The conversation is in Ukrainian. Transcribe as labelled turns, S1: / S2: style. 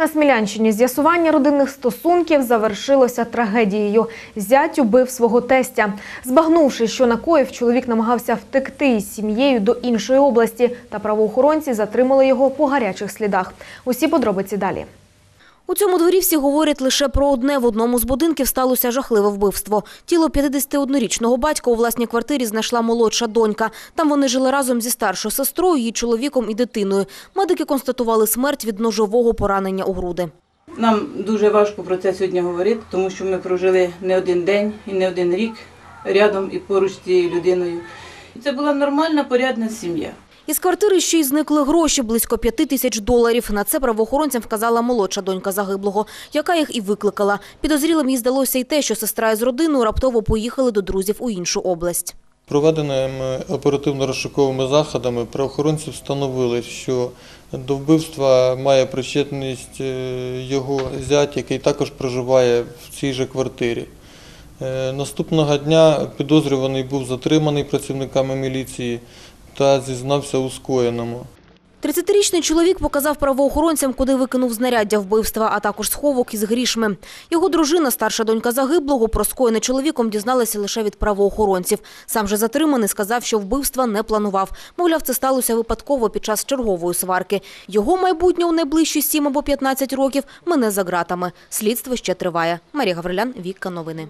S1: На Смілянщині з'ясування родинних стосунків завершилося трагедією. Зять убив свого тестя. Збагнувши, що накоїв, чоловік намагався втекти із сім'єю до іншої області, та правоохоронці затримали його по гарячих слідах. Усі подробиці далі.
S2: У цьому дворі всі говорять лише про одне. В одному з будинків сталося жахливе вбивство. Тіло 51-річного батька у власній квартирі знайшла молодша донька. Там вони жили разом зі старшою сестрою, її чоловіком і дитиною. Медики констатували смерть від ножового поранення у груди.
S3: Нам дуже важко про це сьогодні говорити, тому що ми прожили не один день і не один рік рядом і поруч з цією людиною. Це була нормальна, порядна сім'я.
S2: Із квартири ще й зникли гроші – близько п'яти тисяч доларів. На це правоохоронцям вказала молодша донька загиблого, яка їх і викликала. Підозрілим їй здалося й те, що сестра із родиною раптово поїхали до друзів у іншу область.
S4: Проведеними оперативно-розшуковими заходами правоохоронці встановили, що до вбивства має причетність е, його зять, який також проживає в цій же квартирі. Е, Наступного дня підозрюваний був затриманий працівниками міліції та зізнався у скоєному.
S2: 30-річний чоловік показав правоохоронцям, куди викинув знаряддя вбивства, а також сховок із грішми. Його дружина, старша донька загиблого, про скоєне чоловіком дізналася лише від правоохоронців. Сам же затриманий сказав, що вбивства не планував. Мовляв, це сталося випадково під час чергової сварки. Його майбутнє у найближчі 7 або 15 років мине за ґратами. Слідство ще триває. Марія Гаврилян, Вікка Новини.